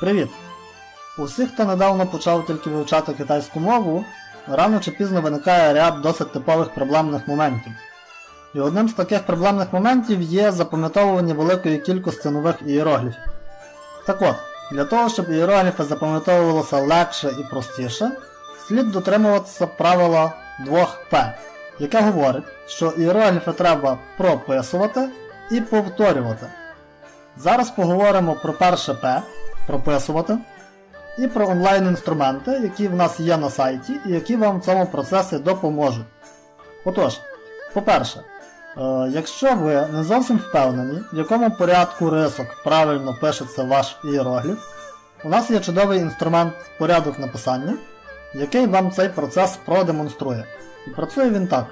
Привіт! У всіх, хто недавно почав тільки вивчати китайську мову, рано чи пізно виникає ряд досить типових проблемних моментів. І одним з таких проблемних моментів є запам'ятовування великої кількості нових ієрогліфів. Так от, для того, щоб ієрогліфи запам'ятовувалися легше і простіше, слід дотримуватися правила 2П, яке говорить, що ієрогліфи треба прописувати і повторювати. Зараз поговоримо про перше П прописувати і про онлайн-інструменти, які в нас є на сайті і які вам в цьому процесі допоможуть. Отож, по-перше, е, якщо ви не зовсім впевнені, в якому порядку рисок правильно пишеться ваш ієрогліф, у нас є чудовий інструмент порядок написання, який вам цей процес продемонструє. І працює він так.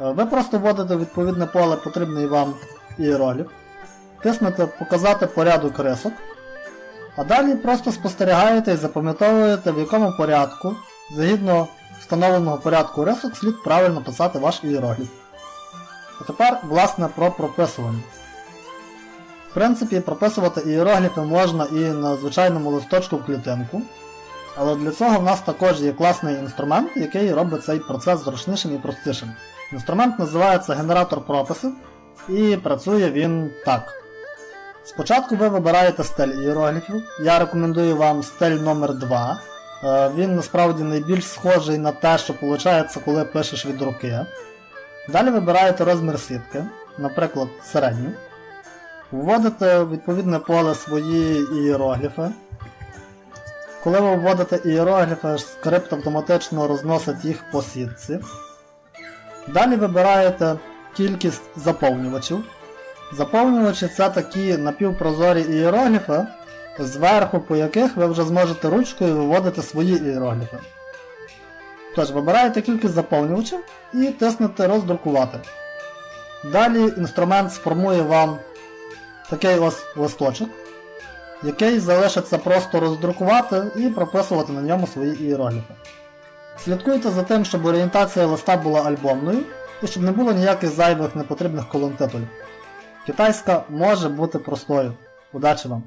Е, Ви просто вводите відповідне поле потрібний вам ієрогліф, тиснете Показати порядок рисок, а далі просто спостерігаєте і запам'ятовуєте, в якому порядку, згідно встановленого порядку рисок, слід правильно писати ваш ієрогліф. А тепер, власне, про прописування. В принципі, прописувати ієрогліфи можна і на звичайному листочку в клітинку, але для цього в нас також є класний інструмент, який робить цей процес зручнішим і простішим. Інструмент називається генератор прописів, і працює він так. Спочатку ви вибираєте стиль ієрогліфів. Я рекомендую вам стиль номер 2 Е, Він насправді найбільш схожий на те, що виходить, коли пишеш від руки. Далі вибираєте розмір сітки, наприклад, середню. Вводите в відповідне поле свої ієрогліфи. Коли ви вводите ієрогліфи, скрипт автоматично розносить їх по сітці. Далі вибираєте кількість заповнювачів. Заповнювачі це такі напівпрозорі ієрогліфи, зверху по яких ви вже зможете ручкою виводити свої ієрогліфи. Тож, вибираєте кількість заповнювачів і тиснете роздрукувати. Далі інструмент сформує вам такий ось листочок, який залишиться просто роздрукувати і прописувати на ньому свої ієрогліфи. Слідкуйте за тим, щоб орієнтація листа була альбомною і щоб не було ніяких зайвих непотрібних колон. Китайська може бути простою. Удачі вам!